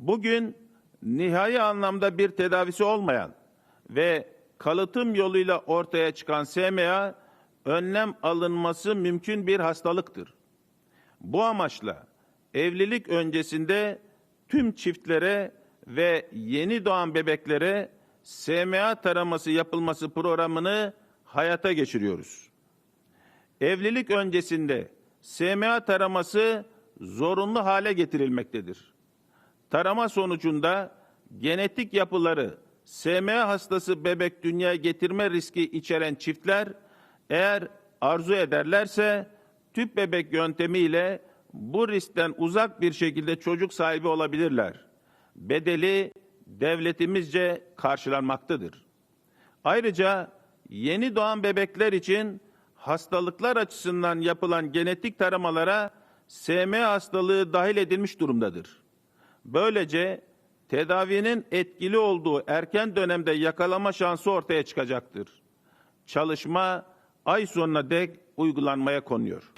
Bugün nihai anlamda bir tedavisi olmayan ve kalıtım yoluyla ortaya çıkan SMA önlem alınması mümkün bir hastalıktır. Bu amaçla evlilik öncesinde tüm çiftlere ve yeni doğan bebeklere SMA taraması yapılması programını hayata geçiriyoruz. Evlilik öncesinde SMA taraması zorunlu hale getirilmektedir. Tarama sonucunda genetik yapıları SMA hastası bebek dünyaya getirme riski içeren çiftler eğer arzu ederlerse tüp bebek yöntemiyle bu riskten uzak bir şekilde çocuk sahibi olabilirler. Bedeli devletimizce karşılanmaktadır. Ayrıca yeni doğan bebekler için hastalıklar açısından yapılan genetik taramalara SMA hastalığı dahil edilmiş durumdadır. Böylece tedavinin etkili olduğu erken dönemde yakalama şansı ortaya çıkacaktır. Çalışma ay sonuna dek uygulanmaya konuyor.